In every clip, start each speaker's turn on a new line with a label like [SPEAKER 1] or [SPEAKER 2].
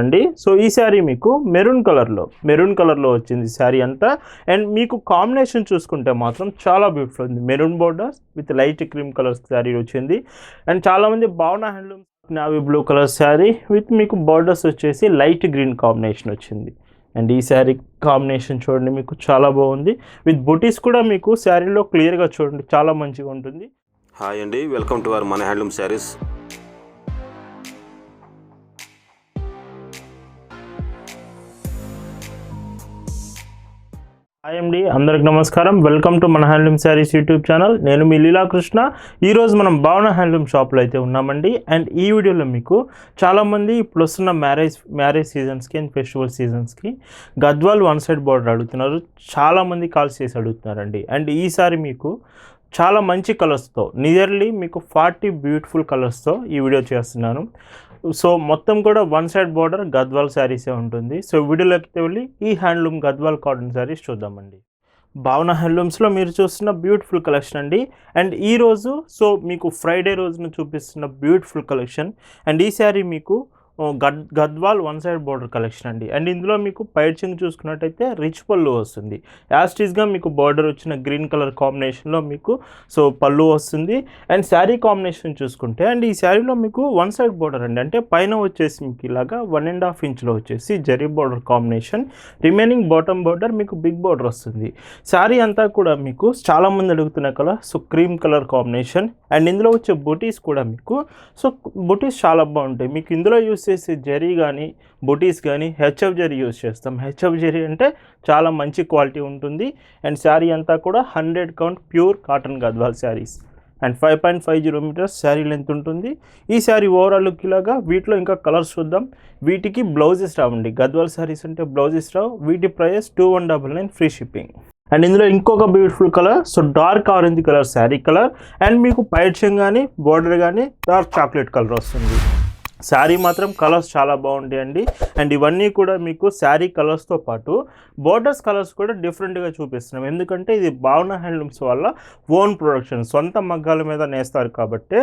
[SPEAKER 1] అండి. సో ఈ శారీ మీకు మెరూన్ కలర్లో మెరూన్ కలర్లో వచ్చింది శారీ అంతా. అండ్ మీకు కాంబినేషన్ చూసుకుంటే మాత్రం చాలా బ్యూటిఫుల్ ఉంది. Maroon borders with light cream colour sari వచ్చింది. అండ్ చాలామంది Bhavana handloom navy blue colour sari with మీకు బోర్డర్స్ వచ్చేసి లైట్ గ్రీన్ కాంబినేషన్ వచ్చింది. అండ్ ఈ శారీ కాంబినేషన్ చూడండి మీకు చాలా బాగుంది. విత్ బుటీస్ కూడా మీకు శారీలో క్లియర్గా చూడండి చాలా మంచిగా ఉంటుంది.
[SPEAKER 2] హాయ్ అండి వెల్కమ్ టు అవర్ మన హ్యాండ్లూమ్ శారీస్
[SPEAKER 1] హాయ్ అండి అందరికి నమస్కారం. వెల్కమ్ టు మన హ్యాండ్లూమ్ శారీస్ యూట్యూబ్ ఛానల్ నేను మీ లీలాకృష్ణ. ఈరోజు మనం భావన హ్యాండ్లూమ్ షాప్లో అయితే ఉన్నామండి. అండ్ ఈ వీడియోలో మీకు చాలామంది ఇప్పుడు వస్తున్న మ్యారేజ్ మ్యారేజ్ సీజన్స్కి అండ్ ఫెస్టివల్ సీజన్స్కి గద్వాల్ వన్ సైడ్ బోర్డర్ అడుగుతున్నారు. చాలామంది కాల్స్ చేసి అడుగుతున్నారండి. అండ్ ఈసారి మీకు చాలా మంచి కలర్స్తో నియర్లీ మీకు ఫార్టీ బ్యూటిఫుల్ కలర్స్తో ఈ వీడియో చేస్తున్నాను. సో మొత్తం కూడా వన్ సైడ్ బార్డర్ గద్వాల్ శారీసే ఉంటుంది. సో వీడియోలోకి వెళ్ళి ఈ హ్యాండ్లూమ్ గద్వాల్ కాటన్ శారీస్ చూద్దామండి. భావన హ్యాండ్లూమ్స్లో మీరు చూస్తున్న బ్యూటిఫుల్ కలెక్షన్ అండి. అండ్ ఈ రోజు సో మీకు ఫ్రైడే రోజున చూపిస్తున్న బ్యూటిఫుల్ కలెక్షన్. అండ్ ఈ శారీ మీకు గద్ Gadwal one side border collection అండి. అండ్ ఇందులో మీకు పైర్చింగ్ చూసుకున్నట్టయితే రిచ్ పళ్ళు వస్తుంది. యాస్టీస్గా మీకు బార్డర్ వచ్చిన గ్రీన్ కలర్ కాంబినేషన్లో మీకు సో పళ్ళు వస్తుంది. అండ్ శారీ కాంబినేషన్ చూసుకుంటే అండ్ ఈ శారీలో మీకు వన్ సైడ్ బార్డర్ అండి. అంటే పైన వచ్చేసి మీకు ఇలాగా వన్ అండ్ హాఫ్ ఇంచ్లో వచ్చేసి zari border combination. Remaining bottom border మీకు బిగ్ బార్డర్ వస్తుంది. శారీ అంతా కూడా మీకు చాలామంది అడుగుతున్న colour so cream colour combination. And ఇందులో వచ్చే బుటీస్ కూడా మీకు సో బుటీస్ చాలా బాగుంటాయి. మీకు ఇందులో యూస్ చేసే జరీ కానీ బొటీస్ కానీ హెచ్ఎఫ్ జరీ యూస్ చేస్తాం. హెచ్ఎఫ్ జరీ అంటే చాలా మంచి క్వాలిటీ ఉంటుంది. అండ్ శారీ అంతా కూడా hundred count pure cotton Gadwal saris. And five point five zero metres sari length ఉంటుంది. ఈ శారీ ఓవరాల్ లుక్ ఇలాగా వీటిలో ఇంకా కలర్స్ చూద్దాం. వీటికి బ్లౌజెస్ రావండి. గద్వాల్ శారీస్ అంటే బ్లౌజెస్ రావు. వీటి price two one double nine free shipping. And ఇందులో ఇంకొక beautiful colour so dark orange colour sari colour. And మీకు పైట్యం కానీ బోర్డర్ కానీ డార్క్ చాక్లెట్ కలర్ వస్తుంది. శారీ మాత్రం కలర్స్ చాలా బాగుంటాయండి. అండ్ ఇవన్నీ కూడా మీకు శారీ కలర్స్తో పాటు బోర్డర్స్ కలర్స్ కూడా డిఫరెంట్గా చూపిస్తున్నాం. ఎందుకంటే ఇది భావన హ్యాండ్లూమ్స్ వల్ల ఓన్ ప్రొడక్షన్ సొంత మగ్గాల మీద నేస్తారు కాబట్టి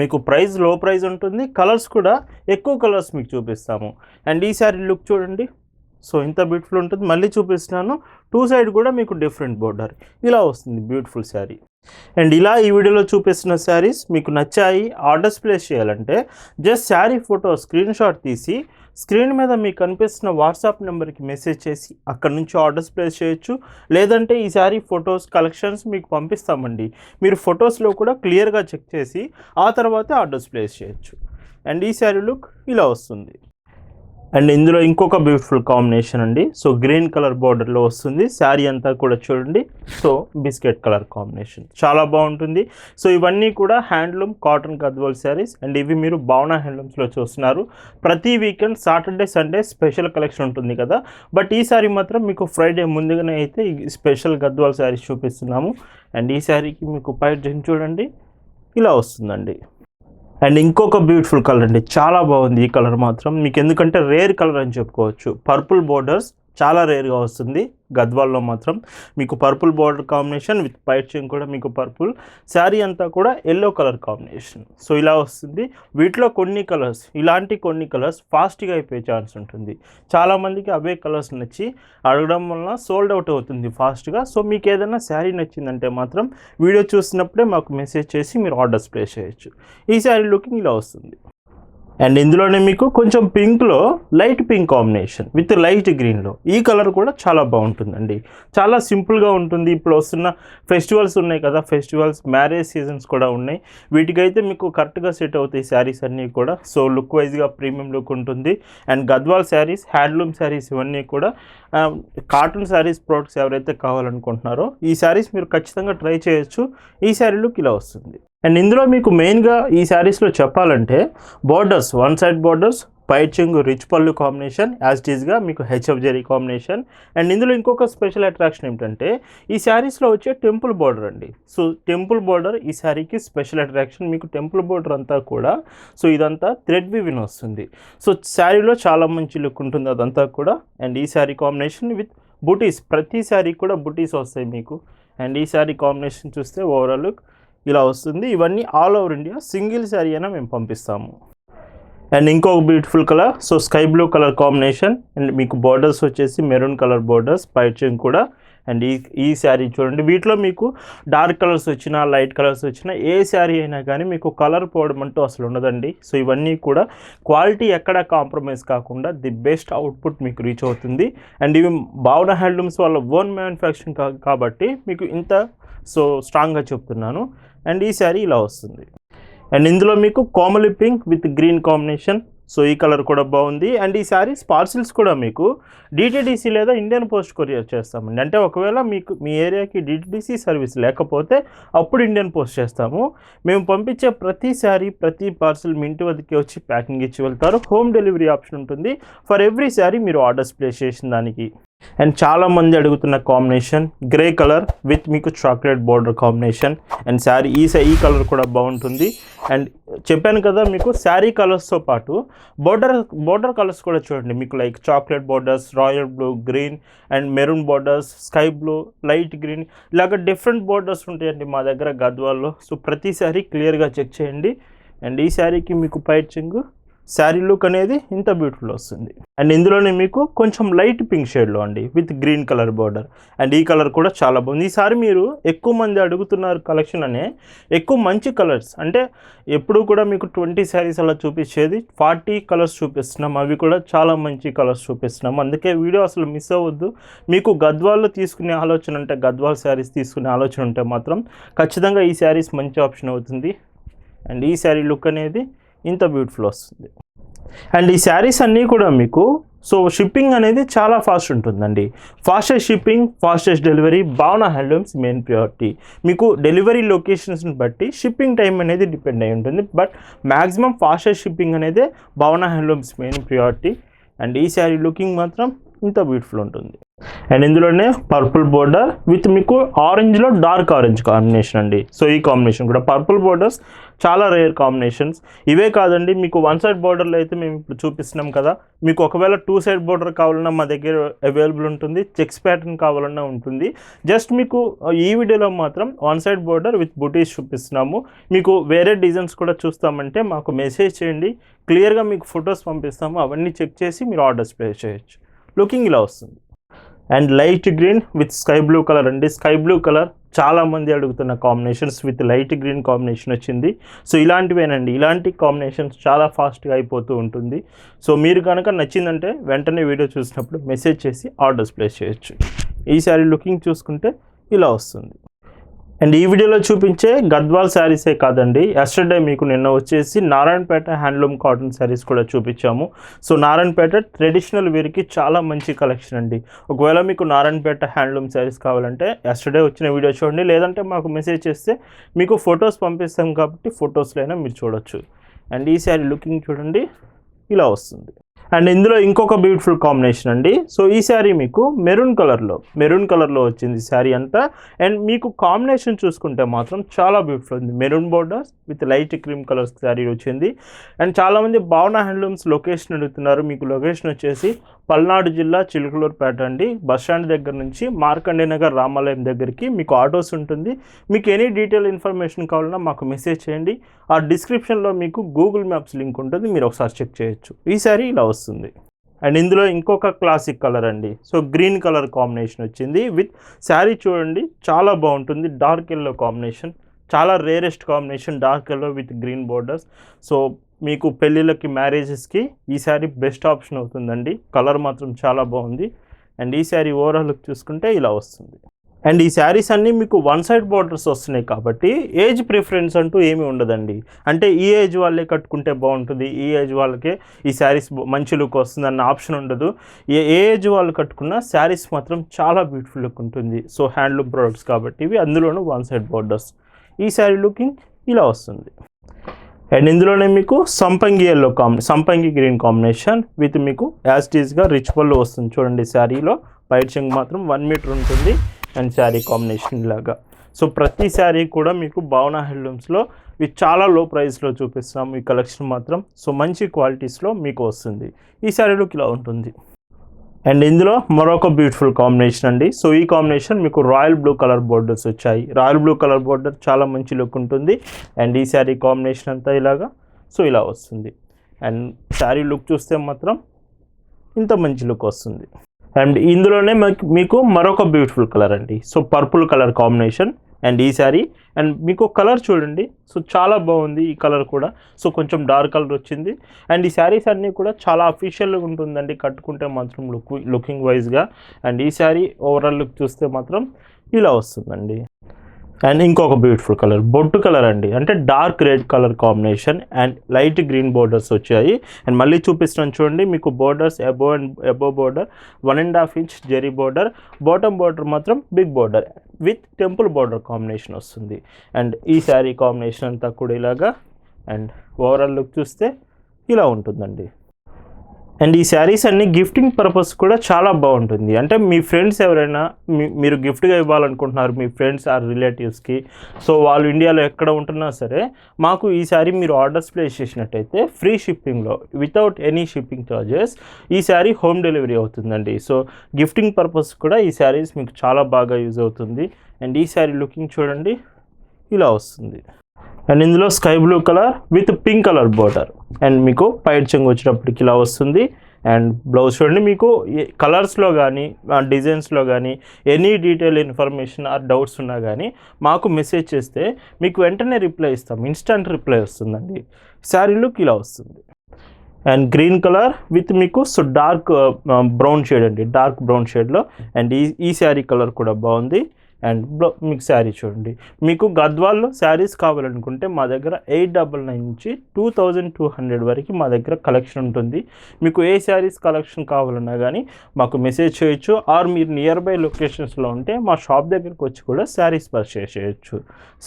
[SPEAKER 1] మీకు ప్రైస్లో ప్రైస్ ఉంటుంది. కలర్స్ కూడా ఎక్కువ కలర్స్ మీకు చూపిస్తాము. అండ్ ఈ శారీ లుక్ చూడండి. సో ఇంత బ్యూటిఫుల్ ఉంటుంది. మళ్ళీ చూపిస్తున్నాను. టూ సైడ్ కూడా మీకు డిఫరెంట్ బోర్డర్ ఇలా వస్తుంది బ్యూటిఫుల్ శారీ. అండ్ ఇలా ఈ వీడియోలో చూపిస్తున్న శారీస్ మీకు నచ్చాయి ఆర్డర్స్ ప్లేస్ చేయాలంటే just sari photo screenshot తీసి స్క్రీన్ మీద మీకు కనిపిస్తున్న వాట్సాప్ నెంబర్కి మెసేజ్ చేసి అక్కడ నుంచి ఆర్డర్స్ ప్లేస్ చేయొచ్చు. లేదంటే ఈ శారీ ఫొటోస్ కలెక్షన్స్ మీకు పంపిస్తామండి. మీరు ఫొటోస్లో కూడా క్లియర్గా చెక్ చేసి ఆ తర్వాతే ఆర్డర్స్ ప్లేస్ చేయొచ్చు. అండ్ ఈ శారీ లుక్ ఇలా వస్తుంది. అండ్ ఇందులో ఇంకొక బ్యూటిఫుల్ కాంబినేషన్ అండి. సో గ్రీన్ కలర్ బార్డర్లో వస్తుంది. శారీ అంతా కూడా చూడండి. సో బిస్కెట్ కలర్ కాంబినేషన్ చాలా బాగుంటుంది. సో ఇవన్నీ కూడా handloom cotton Gadwal saris and ఇవి మీరు భావన హ్యాండ్లూమ్స్లో చూస్తున్నారు. ప్రతి weekend Saturday Sunday special collection ఉంటుంది కదా. బట్ ఈ మాత్రం మీకు ఫ్రైడే ముందుగానే అయితే స్పెషల్ గద్వాల్ శారీస్ చూపిస్తున్నాము. అండ్ ఈ శారీకి మీకు పై డిజైన్ చూడండి. ఇలా వస్తుందండి. అండ్ ఇంకొక బ్యూటిఫుల్ కలర్ అండి. చాలా బాగుంది ఈ కలర్ మాత్రం. మీకు ఎందుకంటే రేర్ కలర్ అని చెప్పుకోవచ్చు. పర్పుల్ బోర్డర్స్ చాలా రేర్గా వస్తుంది. గద్వాల్లో మాత్రం మీకు పర్పుల్ బార్డర్ కాంబినేషన్ విత్ పైచింగ్ కూడా మీకు పర్పుల్. శారీ అంతా కూడా ఎల్లో కలర్ కాంబినేషన్. సో ఇలా వస్తుంది. వీటిలో కొన్ని కలర్స్ ఇలాంటి కొన్ని కలర్స్ ఫాస్ట్గా అయిపోయే ఛాన్స్ ఉంటుంది. చాలామందికి అవే కలర్స్ నచ్చి అడగడం వలన సోల్డ్ అవుట్ అవుతుంది ఫాస్ట్గా. సో మీకు ఏదైనా శారీ నచ్చిందంటే మాత్రం వీడియో చూసినప్పుడే మాకు మెసేజ్ చేసి మీరు ఆర్డర్స్ ప్లేస్ చేయొచ్చు. ఈ శారీ లుకింగ్ ఇలా వస్తుంది. అండ్ ఇందులోనే మీకు కొంచెం పింక్లో light pink combination with light గ్రీన్లో ఈ కలర్ కూడా చాలా బాగుంటుందండి. చాలా సింపుల్గా ఉంటుంది. ఇప్పుడు వస్తున్న ఫెస్టివల్స్ ఉన్నాయి కదా ఫెస్టివల్స్ మ్యారేజ్ సీజన్స్ కూడా ఉన్నాయి. వీటికైతే మీకు కరెక్ట్గా సెట్ అవుతాయి శారీస్ అన్నీ కూడా. సో లుక్ వైజ్గా ప్రీమియం లుక్ ఉంటుంది. అండ్ గద్వాల్ శారీస్ హ్యాండ్లూమ్ శారీస్ ఇవన్నీ కూడా కాటన్ శారీస్ ప్రోడక్ట్స్ ఎవరైతే కావాలనుకుంటున్నారో ఈ శారీస్ మీరు ఖచ్చితంగా ట్రై చేయొచ్చు. ఈ శారీ లుక్ ఇలా వస్తుంది. అండ్ ఇందులో మీకు మెయిన్గా ఈ శారీస్లో చెప్పాలంటే బార్డర్స్ వన్ సైడ్ బార్డర్స్ పైచింగ్ రిచ్ పళ్ళు కాంబినేషన్ యాజ్ టీజ్గా మీకు హెచ్ఎఫ్ జెరీ కాంబినేషన్ అండ్ ఇందులో ఇంకొక స్పెషల్ అట్రాక్షన్ ఏమిటంటే ఈ శారీస్లో వచ్చే టెంపుల్ బార్డర్ అండి. సో టెంపుల్ బార్డర్ ఈ శారీకి స్పెషల్ అట్రాక్షన్ మీకు టెంపుల్ బార్డర్ అంతా కూడా సో ఇదంతా థ్రెడ్ వివిన్ వస్తుంది. సో శారీలో చాలా మంచి లుక్ ఉంటుంది అదంతా కూడా. అండ్ ఈ శారీ కాంబినేషన్ విత్ బుటీస్ ప్రతి శారీ కూడా బుటీస్ వస్తాయి మీకు. అండ్ ఈ శారీ కాంబినేషన్ చూస్తే ఓవరాల్ లుక్ ఇలా వస్తుంది. ఇవన్నీ all over India single sari అయినా మేము పంపిస్తాము. అండ్ ఇంకొక beautiful colour so sky blue colour combination and మీకు బార్డర్స్ వచ్చేసి మెరూన్ కలర్ బార్డర్స్ పైచింగ్ కూడా. అండ్ ఈ ఈ శారీ చూడండి. వీటిలో మీకు డార్క్ కలర్స్ వచ్చినా లైట్ కలర్స్ వచ్చినా ఏ శారీ అయినా కానీ మీకు కలర్ పోవడం అంటూ అసలు ఉండదండి. సో ఇవన్నీ కూడా క్వాలిటీ ఎక్కడ కాంప్రమైజ్ కాకుండా ది బెస్ట్ అవుట్పుట్ మీకు రీచ్ అవుతుంది. అండ్ ఇవి భావన హ్యాండ్లూమ్స్ వాళ్ళ ఓన్ మ్యానుఫ్యాక్చరింగ్ కాబట్టి మీకు ఇంత సో స్ట్రాంగ్గా చెప్తున్నాను. అండ్ ఈ శారీ ఇలా వస్తుంది. అండ్ ఇందులో మీకు Komali pink with green combination. So ఈ కలర్ కూడా బాగుంది. అండ్ ఈ శారీస్ పార్సిల్స్ కూడా మీకు డిటిడిసి లేదా ఇండియన్ పోస్ట్ కొరియర్ చేస్తామండి. అంటే ఒకవేళ మీకు మీ ఏరియాకి డిటిడిసి సర్వీస్ లేకపోతే అప్పుడు ఇండియన్ పోస్ట్ చేస్తాము. మేము పంపించే ప్రతి శారీ ప్రతి పార్సిల్ మీ ఇంటి వద్దకి వచ్చి ప్యాకింగ్ ఇచ్చి వెళ్తారు. హోమ్ డెలివరీ ఆప్షన్ ఉంటుంది. ఫర్ ఎవ్రీ శారీ మీరు ఆర్డర్స్ ప్లేస్ చేసిన దానికి అండ్ చాలా మంది అడుగుతున్న కాంబినేషన్ గ్రే కలర్ విత్ మీకు chocolate border combination and sari ఈ సై- ఈ కలర్ కూడా బాగుంటుంది. అండ్ చెప్పాను కదా మీకు శారీ కలర్స్తో పాటు బోర్డర్ బోర్డర్ కలర్స్ కూడా చూడండి. మీకు like chocolate borders royal blue green and maroon borders sky blue light green ఇలాగ డిఫరెంట్ బార్డర్స్ ఉంటాయండి మా దగ్గర గద్వాల్లో. సో ప్రతి శారీ క్లియర్గా చెక్ చేయండి. అండ్ ఈ శారీకి మీకు పైచింగ్ శారీ లుక్ అనేది ఇంత బ్యూటిఫుల్ వస్తుంది. అండ్ ఇందులోనే మీకు కొంచెం లైట్ పింక్ షేడ్లో అండి with green colour border and ఈ కలర్ కూడా చాలా బాగుంది. ఈసారి మీరు ఎక్కువ మంది అడుగుతున్నారు కలెక్షన్ అనే ఎక్కువ మంచి కలర్స్ అంటే ఎప్పుడు కూడా మీకు ట్వంటీ శారీస్ అలా చూపించేది ఫార్టీ కలర్స్ చూపిస్తున్నాం. అవి కూడా చాలా మంచి కలర్స్ చూపిస్తున్నాం. అందుకే వీడియో అసలు మిస్ అవ్వద్దు. మీకు గద్వాల్లో తీసుకునే ఆలోచన ఉంటే గద్వాల్ శారీస్ తీసుకునే ఆలోచన ఉంటే మాత్రం ఖచ్చితంగా ఈ శారీస్ మంచి ఆప్షన్ అవుతుంది. అండ్ ఈ శారీ లుక్ అనేది ఇంత బ్యూటిఫుల్ వస్తుంది. అండ్ ఈ శారీస్ అన్నీ కూడా మీకు సో షిప్పింగ్ అనేది చాలా ఫాస్ట్ ఉంటుందండి. Fastest shipping fastest delivery Bhavana handlooms main priority. మీకు డెలివరీ లొకేషన్స్ని బట్టి షిప్పింగ్ టైం అనేది డిపెండ్ అయి ఉంటుంది. బట్ మ్యాక్సిమం ఫాస్టెస్ట్ షిప్పింగ్ అనేది భావన హ్యాండ్లూమ్స్ మెయిన్ ప్రియారిటీ. అండ్ ఈ శారీ లుకింగ్ మాత్రం ఇంత బ్యూటిఫుల్ ఉంటుంది. అండ్ ఇందులోనే పర్పుల్ బోర్డర్ విత్ మీకు ఆరెంజ్లో డార్క్ ఆరెంజ్ కాంబినేషన్ అండి. సో ఈ కాంబినేషన్ కూడా పర్పుల్ బోర్డర్స్ చాలా రేర్ కాంబినేషన్స్ ఇవే కాదండి మీకు వన్ సైడ్ బోర్డర్లో అయితే మేము ఇప్పుడు చూపిస్తున్నాం కదా. మీకు ఒకవేళ టూ సైడ్ బోర్డర్ కావాలన్నా మా దగ్గర అవైలబుల్ ఉంటుంది చెక్స్ ప్యాటర్న్ కావాలన్నా ఉంటుంది. జస్ట్ మీకు ఈ వీడియోలో మాత్రం వన్ సైడ్ బోర్డర్ విత్ బుటీస్ చూపిస్తున్నాము. మీకు వేరే డిజైన్స్ కూడా చూస్తామంటే మాకు మెసేజ్ చేయండి. క్లియర్గా మీకు ఫొటోస్ పంపిస్తాము. అవన్నీ చెక్ చేసి మీరు ఆర్డర్స్ ప్లేస్ చేయొచ్చు. లుకింగ్ ఇలా వస్తుంది. And light green with sky blue colour అండి. స్కై బ్లూ కలర్ చాలామంది అడుగుతున్న combinations with light green combination వచ్చింది. సో ఇలాంటివేనండి. ఇలాంటి కాంబినేషన్స్ చాలా ఫాస్ట్గా అయిపోతూ ఉంటుంది. సో మీరు కనుక నచ్చిందంటే వెంటనే వీడియో చూసినప్పుడు మెసేజ్ చేసి ఆర్డర్స్ ప్లేస్ చేయొచ్చు. ఈ శారీ లుకింగ్ చూసుకుంటే ఇలా వస్తుంది. అండ్ ఈ వీడియోలో చూపించే గద్వాల్ శారీసే కాదండి. ఎస్టర్డే మీకు నిన్న వచ్చేసి నారాయణపేట హ్యాండ్లూమ్ కాటన్ శారీస్ కూడా చూపించాము. సో నారాయణపేట ట్రెడిషనల్ వేర్కి చాలా మంచి కలెక్షన్ అండి. ఒకవేళ మీకు నారాయణపేట హ్యాండ్లూమ్ శారీస్ కావాలంటే ఎస్టర్డే వచ్చిన వీడియో చూడండి. లేదంటే మాకు మెసేజ్ చేస్తే మీకు ఫొటోస్ పంపిస్తాం కాబట్టి ఫొటోస్లో అయినా మీరు చూడొచ్చు. అండ్ ఈ శారీ లుకింగ్ చూడండి. ఇలా వస్తుంది. అండ్ ఇందులో ఇంకొక బ్యూటిఫుల్ కాంబినేషన్ అండి. సో ఈ శారీ మీకు మెరూన్ కలర్లో మెరూన్ కలర్లో వచ్చింది శారీ అంతా. అండ్ మీకు కాంబినేషన్ చూసుకుంటే మాత్రం చాలా బ్యూటిఫుల్ ఉంది. Maroon borders with light cream colour sari వచ్చింది. అండ్ చాలామంది భావన హ్యాండ్లూమ్స్ లొకేషన్ అడుగుతున్నారు. మీకు లొకేషన్ వచ్చేసి పల్నాడు జిల్లా చిలుకలూరుపేట అండి. బస్ స్టాండ్ దగ్గర నుంచి మార్కండే నగర్ రామాలయం దగ్గరికి మీకు ఆటోస్ ఉంటుంది. మీకు ఎనీ డీటెయిల్ ఇన్ఫర్మేషన్ కావాలన్నా మాకు మెసేజ్ చేయండి. ఆ డిస్క్రిప్షన్లో మీకు గూగుల్ మ్యాప్స్ లింక్ ఉంటుంది. మీరు ఒకసారి చెక్ చేయొచ్చు. ఈ సారీ ఇలా వస్తుంది. అండ్ ఇందులో ఇంకొక క్లాసిక్ కలర్ అండి. సో గ్రీన్ కలర్ కాంబినేషన్ వచ్చింది విత్ శారీ చూడండి చాలా బాగుంటుంది. డార్క్ ఎల్లో కాంబినేషన్ చాలా rarest combination dark yellow with green borders. So మీకు పెళ్ళిళ్ళకి మ్యారేజెస్కి ఈ శారీ బెస్ట్ ఆప్షన్ అవుతుందండి. కలర్ మాత్రం చాలా బాగుంది. అండ్ ఈ శారీ ఓవరాల్ లుక్ చూసుకుంటే ఇలా వస్తుంది. అండ్ ఈ శారీస్ అన్నీ మీకు వన్ సైడ్ బార్డర్స్ వస్తున్నాయి కాబట్టి ఏజ్ ప్రిఫరెన్స్ అంటూ ఏమీ ఉండదండి. అంటే ఈ ఏజ్ వాళ్ళే కట్టుకుంటే బాగుంటుంది. ఈ ఏజ్ వాళ్ళకే ఈ శారీస్ మంచి లుక్ వస్తుంది అన్న ఆప్షన్ ఉండదు. ఏ ఏజ్ వాళ్ళు కట్టుకున్న శారీస్ మాత్రం చాలా బ్యూటిఫుల్ లుక్ ఉంటుంది. సో హ్యాండ్లూమ్ ప్రోడక్ట్స్ కాబట్టి ఇవి అందులోనూ వన్ సైడ్ బార్డర్స్. ఈ శారీ లుకింగ్ ఇలా వస్తుంది. అండ్ ఇందులోనే మీకు సంపంగి ఎల్లో కాంబి సంపంగి గ్రీన్ కాంబినేషన్ విత్ మీకు యాజ్ టీజ్గా రిచ్ పళ్ళు వస్తుంది చూడండి శారీలో. పైట్ చెంగు మాత్రం వన్ మీటర్ ఉంటుంది. అండ్ శారీ కాంబినేషన్ లాగా. సో ప్రతి శారీ కూడా మీకు భావన హ్యాండ్లూమ్స్లో ఇవి చాలా లో ప్రైస్లో చూపిస్తున్నాం ఈ కలెక్షన్ మాత్రం సో మంచి క్వాలిటీస్లో మీకు వస్తుంది. ఈ శారీలోకి ఇలా ఉంటుంది. అండ్ ఇందులో మరొక బ్యూటిఫుల్ కాంబినేషన్ అండి. సో ఈ కాంబినేషన్ మీకు రాయల్ బ్లూ కలర్ బోర్డర్స్ వచ్చాయి. రాయల్ బ్లూ కలర్ బోర్డర్ చాలా మంచి లుక్ ఉంటుంది. అండ్ ఈ శారీ కాంబినేషన్ అంతా ఇలాగా సో ఇలా వస్తుంది. అండ్ శారీ లుక్ చూస్తే మాత్రం ఇంత మంచి లుక్ వస్తుంది. అండ్ ఇందులోనే మీకు మరొక బ్యూటిఫుల్ కలర్ అండి. So purple colour combination and ఈ శారీ అండ్ మీకు కలర్ చూడండి. సో చాలా బాగుంది ఈ కలర్ కూడా. సో కొంచెం డార్క్ కలర్ వచ్చింది. అండ్ ఈ శారీస్ అన్నీ కూడా చాలా అఫీషియల్గా ఉంటుందండి. కట్టుకుంటే మాత్రం లుక్ లుకింగ్ వైజ్గా అండ్ ఈ శారీ ఓవరాల్ లుక్ చూస్తే మాత్రం ఇలా వస్తుందండి. అండ్ ఇంకొక బ్యూటిఫుల్ కలర్ బొట్టు కలర్ అండి. అంటే dark red colour combination and light green borders వచ్చాయి. అండ్ మళ్ళీ చూపిస్తున్నాను చూడండి మీకు బోర్డర్స్ అబో and above border one and half inch zari border bottom border మాత్రం big border with temple border combination వస్తుంది. అండ్ ఈ శారీ కాంబినేషన్ అంతా కూడా ఇలాగా అండ్ ఓవరాల్ లుక్ చూస్తే ఇలా ఉంటుందండి. అండ్ ఈ శారీస్ అన్ని గిఫ్టింగ్ పర్పస్ కూడా చాలా బాగుంటుంది. అంటే మీ ఫ్రెండ్స్ ఎవరైనా మీ మీరు గిఫ్ట్గా ఇవ్వాలనుకుంటున్నారు మీ ఫ్రెండ్స్ ఆర్ రిలేటివ్స్కి సో వాళ్ళు ఇండియాలో ఎక్కడ ఉంటున్నా సరే మాకు ఈ శారీ మీరు ఆర్డర్స్ ప్లేస్ చేసినట్టయితే ఫ్రీ షిప్పింగ్లో వితౌట్ ఎనీ షిప్పింగ్ చార్జెస్ ఈ శారీ హోమ్ డెలివరీ అవుతుందండి. సో గిఫ్టింగ్ పర్పస్ కూడా ఈ శారీస్ మీకు చాలా బాగా యూజ్ అవుతుంది. అండ్ ఈ శారీ లుకింగ్ చూడండి ఇలా వస్తుంది. అండ్ ఇందులో sky blue colour with pink colour border and మీకు పైట్ చెంగు వచ్చినప్పటికి ఇలా వస్తుంది. అండ్ బ్లౌజ్ చూడండి మీకు కలర్స్లో కానీ డిజైన్స్లో కానీ any detail information or doubts ఉన్నా కానీ మాకు మెసేజ్ చేస్తే మీకు వెంటనే రిప్లై ఇస్తాం. ఇన్స్టంట్ రిప్లై వస్తుందండి. శారీ లుక్ ఇలా వస్తుంది. అండ్ గ్రీన్ కలర్ విత్ మీకు సో డార్క్ బ్రౌన్ షేడ్ అండి. డార్క్ బ్రౌన్ షేడ్లో అండ్ ఈ ఈ శారీ కలర్ కూడా బాగుంది. అండ్ బ్లౌ మీకు శారీ చూడండి. మీకు గద్వాల్లో శారీస్ కావాలనుకుంటే మా దగ్గర ఎయిట్ డబల్ నైన్ నుంచి టూ థౌజండ్ టూ హండ్రెడ్ వరకు మా దగ్గర కలెక్షన్ ఉంటుంది. మీకు ఏ శారీస్ కలెక్షన్ కావాలన్నా కానీ మాకు మెసేజ్ చేయొచ్చు. ఆర్ మీరు నియర్ బై లొకేషన్స్లో ఉంటే మా షాప్ దగ్గరికి వచ్చి కూడా శారీస్ పర్చేస్ చేయొచ్చు.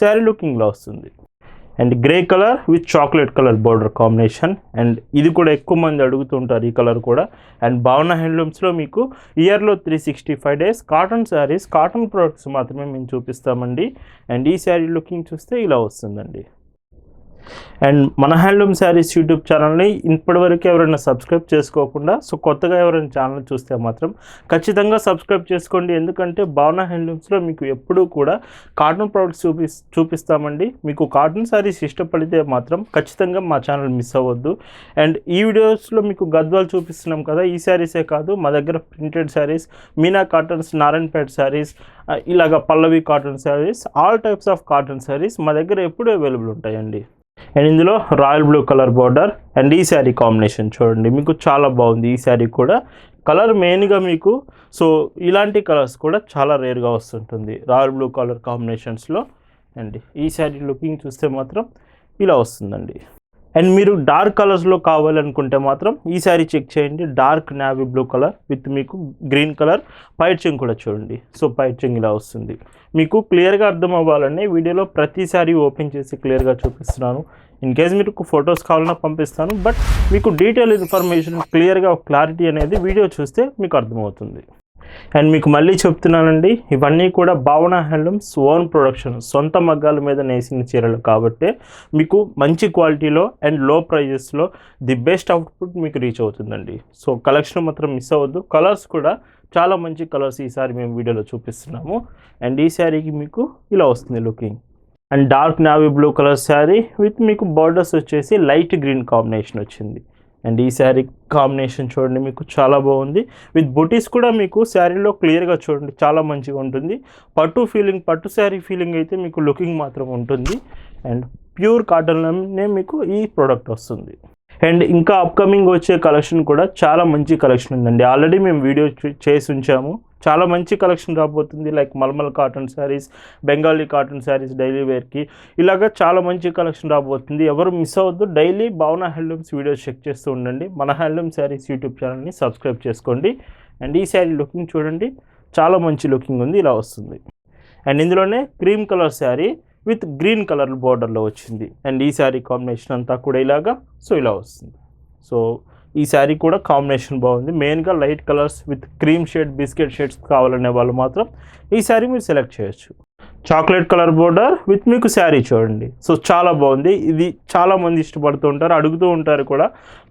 [SPEAKER 1] శారీ లుకింగ్లో వస్తుంది. And grey colour with chocolate colour border combination. And ఇది కూడా ఎక్కువ మంది అడుగుతుంటారు ఈ కలర్ కూడా. అండ్ భావన హ్యాండ్లూమ్స్లో మీకు ఇయర్లో three sixty five days cotton saris cotton products మాత్రమే మేము చూపిస్తామండి. అండ్ ఈ శారీ లుకింగ్ చూస్తే ఇలా వస్తుందండి. అండ్ మన హ్యాండ్లూమ్ శారీస్ యూట్యూబ్ ఛానల్ని ఇప్పటివరకు ఎవరైనా సబ్స్క్రైబ్ చేసుకోకుండా సో కొత్తగా ఎవరైనా ఛానల్ చూస్తే మాత్రం ఖచ్చితంగా సబ్స్క్రైబ్ చేసుకోండి. ఎందుకంటే భావన హ్యాండ్లూమ్స్లో మీకు ఎప్పుడూ కూడా కాటన్ ప్రోడక్ట్స్ చూపి చూపిస్తామండి. మీకు కాటన్ శారీస్ ఇష్టపడితే మాత్రం ఖచ్చితంగా మా ఛానల్ మిస్ అవ్వద్దు. అండ్ ఈ వీడియోస్లో మీకు గద్వాలు చూపిస్తున్నాం కదా ఈ శారీసే కాదు మా దగ్గర ప్రింటెడ్ శారీస్ మీనా కాటన్స్ నారాయణపేట శారీస్ ఇలాగ Pallavi cotton saris all types of cotton saris మా దగ్గర ఎప్పుడూ అవైలబుల్ ఉంటాయండి. అండ్ ఇందులో royal blue colour border and ఈ శారీ కాంబినేషన్ చూడండి. మీకు చాలా బాగుంది. ఈ శారీ కూడా కలర్ మెయిన్గా మీకు సో ఇలాంటి కలర్స్ కూడా చాలా రేర్గా వస్తుంటుంది. రాయల్ బ్లూ కలర్ కాంబినేషన్స్లో అండి ఈ శారీ లుకింగ్ చూస్తే మాత్రం ఇలా వస్తుందండి. అండ్ మీరు డార్క్ కలర్స్లో కావాలనుకుంటే మాత్రం ఈసారి చెక్ చేయండి. Dark navy blue colour with మీకు గ్రీన్ కలర్. పైట్ చెంగ్ కూడా చూడండి. సో పైట్ చెంగ్ ఇలా వస్తుంది. మీకు క్లియర్గా అర్థం అవ్వాలని వీడియోలో ప్రతిసారి ఓపెన్ చేసి క్లియర్గా చూపిస్తున్నాను. ఇన్ కేస్ మీకు ఫొటోస్ కావాలన్నా పంపిస్తాను. బట్ మీకు డీటెయిల్ ఇన్ఫర్మేషన్ క్లియర్గా క్లారిటీ అనేది వీడియో చూస్తే మీకు అర్థమవుతుంది. అండ్ మీకు మళ్ళీ చెప్తున్నానండి ఇవన్నీ కూడా భావన హ్యాండ్లూమ్స్ ఓన్ ప్రొడక్షన్ సొంత మగ్గాల మీద నేసిన చీరలు కాబట్టి మీకు మంచి క్వాలిటీలో అండ్లో ప్రైజెస్లో ది బెస్ట్ అవుట్పుట్ మీకు రీచ్ అవుతుందండి. సో కలెక్షన్ మాత్రం మిస్ అవ్వద్దు. కలర్స్ కూడా చాలా మంచి కలర్స్ ఈసారి మేము వీడియోలో చూపిస్తున్నాము. అండ్ ఈ శారీకి మీకు ఇలా వస్తుంది looking and dark navy blue colour sari with మీకు బార్డర్స్ వచ్చేసి లైట్ గ్రీన్ కాంబినేషన్ వచ్చింది. అండ్ ఈ శారీ కాంబినేషన్ చూడండి మీకు చాలా బాగుంది. విత్ బుటీస్ కూడా మీకు శారీలో క్లియర్గా చూడండి చాలా మంచిగా ఉంటుంది. పట్టు ఫీలింగ్ పట్టు శారీ ఫీలింగ్ అయితే మీకు లుకింగ్ మాత్రం ఉంటుంది. అండ్ ప్యూర్ కాటన్లోనే మీకు ఈ ప్రోడక్ట్ వస్తుంది. అండ్ ఇంకా అప్కమింగ్ వచ్చే కలెక్షన్ కూడా చాలా మంచి కలెక్షన్ ఉందండి. ఆల్రెడీ మేము వీడియో చేసి ఉంచాము. చాలా మంచి కలెక్షన్ రాబోతుంది. Like mulmul cotton saris Bengali cotton saris daily వేర్కి. ఇలాగ చాలా మంచి కలెక్షన్ రాబోతుంది. ఎవరు మిస్ అవ్వద్దు. డైలీ భావన హ్యాండ్లూమ్స్ వీడియోస్ చెక్ చేస్తూ ఉండండి. మన హ్యాండ్లూమ్ శారీస్ యూట్యూబ్ ఛానల్ని సబ్స్క్రైబ్ చేసుకోండి. అండ్ ఈ శారీ లుకింగ్ చూడండి. చాలా మంచి లుకింగ్ ఉంది. ఇలా వస్తుంది. అండ్ ఇందులోనే cream colour sari with green colour బార్డర్లో వచ్చింది. అండ్ ఈ శారీ కాంబినేషన్ అంతా కూడా ఇలాగా. సో ఇలా వస్తుంది. సో ఈ శారీ కూడా కాంబినేషన్ బాగుంది. మెయిన్గా light colours with cream shade biscuit shades కావాలనే వాళ్ళు మాత్రం ఈ శారీ మీరు సెలెక్ట్ చేయొచ్చు. చాక్లెట్ కలర్ బోర్డర్ విత్ మీకు శారీ చూడండి. సో చాలా బాగుంది. ఇది చాలామంది ఇష్టపడుతూ ఉంటారు అడుగుతూ ఉంటారు కూడా.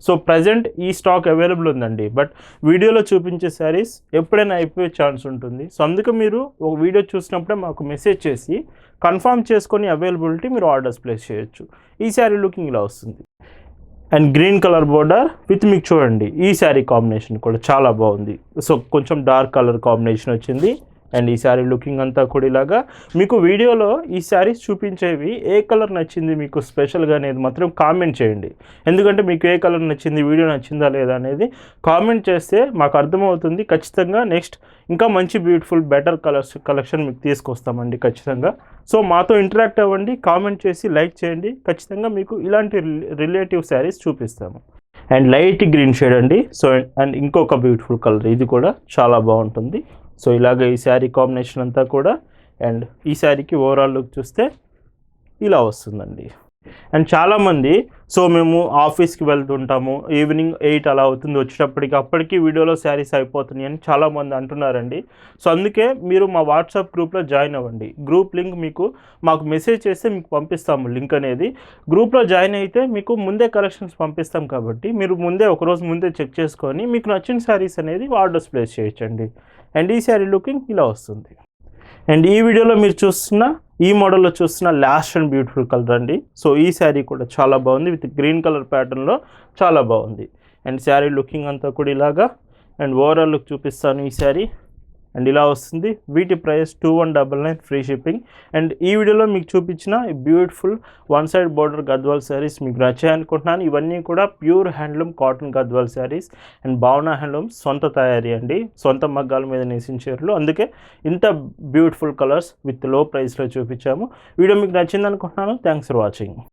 [SPEAKER 1] సో ప్రజెంట్ ఈ స్టాక్ అవైలబుల్ ఉందండి. బట్ వీడియోలో చూపించే శారీస్ ఎప్పుడైనా అయిపోయే ఛాన్స్ ఉంటుంది. సో అందుకు మీరు ఒక వీడియో చూసినప్పుడే మాకు మెసేజ్ చేసి కన్ఫర్మ్ చేసుకొని అవైలబిలిటీ మీరు ఆర్డర్స్ ప్లేస్ చేయొచ్చు. ఈ శారీ లుకింగ్ ఇలా వస్తుంది. And green colour border with మీకు చూడండి. ఈ శారీ కాంబినేషన్ కూడా చాలా బాగుంది. సో కొంచెం డార్క్ కలర్ కాంబినేషన్ వచ్చింది. అండ్ ఈ శారీ లుకింగ్ అంతా కూడా ఇలాగా. మీకు వీడియోలో ఈ శారీస్ చూపించేవి ఏ కలర్ నచ్చింది మీకు స్పెషల్గా అనేది మాత్రం కామెంట్ చేయండి. ఎందుకంటే మీకు ఏ కలర్ నచ్చింది వీడియో నచ్చిందా లేదా అనేది కామెంట్ చేస్తే మాకు అర్థమవుతుంది. ఖచ్చితంగా నెక్స్ట్ ఇంకా మంచి బ్యూటిఫుల్ బెటర్ కలర్స్ కలెక్షన్ మీకు తీసుకొస్తామండి ఖచ్చితంగా. సో మాతో ఇంటరాక్ట్ అవ్వండి కామెంట్ చేసి లైక్ చేయండి. ఖచ్చితంగా మీకు ఇలాంటి రిలేటివ్ శారీస్ చూపిస్తాము. అండ్ లైట్ గ్రీన్ షేడ్ అండి. సో అండ్ ఇంకొక బ్యూటిఫుల్ కలర్ ఇది కూడా చాలా బాగుంటుంది. సో ఇలాగ ఈ శారీ కాంబినేషన్ అంతా కూడా అండ్ ఈ శారీకి ఓవరాల్ లుక్ చూస్తే ఇలా వస్తుందండి. అండ్ చాలామంది సో మేము ఆఫీస్కి వెళ్తుంటాము ఈవినింగ్ ఎయిట్ అలా అవుతుంది వచ్చేటప్పటికి అప్పటికి వీడియోలో శారీస్ అయిపోతున్నాయి అని చాలామంది అంటున్నారండి. సో అందుకే మీరు మా వాట్సాప్ గ్రూప్లో జాయిన్ అవ్వండి. గ్రూప్ లింక్ మీకు మాకు మెసేజ్ చేస్తే మీకు పంపిస్తాము లింక్ అనేది. గ్రూప్లో జాయిన్ అయితే మీకు ముందే కలెక్షన్స్ పంపిస్తాం కాబట్టి మీరు ముందే ఒకరోజు ముందే చెక్ చేసుకొని మీకు నచ్చిన శారీస్ అనేది ఆర్డర్స్ ప్లేస్ చేయొచ్చండి. అండ్ ఈ శారీ లుకింగ్ ఇలా వస్తుంది. అండ్ ఈ వీడియోలో మీరు చూస్తున్న ఈ మోడల్లో చూస్తున్న లాస్ట్ అండ్ బ్యూటిఫుల్ కలర్ అండి. సో ఈ శారీ కూడా చాలా బాగుంది. విత్ గ్రీన్ కలర్ ప్యాటర్న్లో చాలా బాగుంది. అండ్ శారీ లుకింగ్ అంతా కూడా ఇలాగా. అండ్ ఓవరాల్ లుక్ చూపిస్తాను ఈ శారీ అండ్ ఇలా వస్తుంది. వీటి price two one double nine free shipping and ఈ వీడియోలో మీకు చూపించిన beautiful one side border Gadwal saris మీకు నచ్చాయి అనుకుంటున్నాను. ఇవన్నీ కూడా pure handloom cotton Gadwal saris and Bhavana handloom సొంత తయారీ అండి. సొంత మగ్గాల మీద నేసిన చీరలు అందుకే ఇంత బ్యూటిఫుల్ కలర్స్ విత్లో ప్రైస్లో చూపించాము. వీడియో మీకు నచ్చింది అనుకుంటున్నాను. Thanks for watching.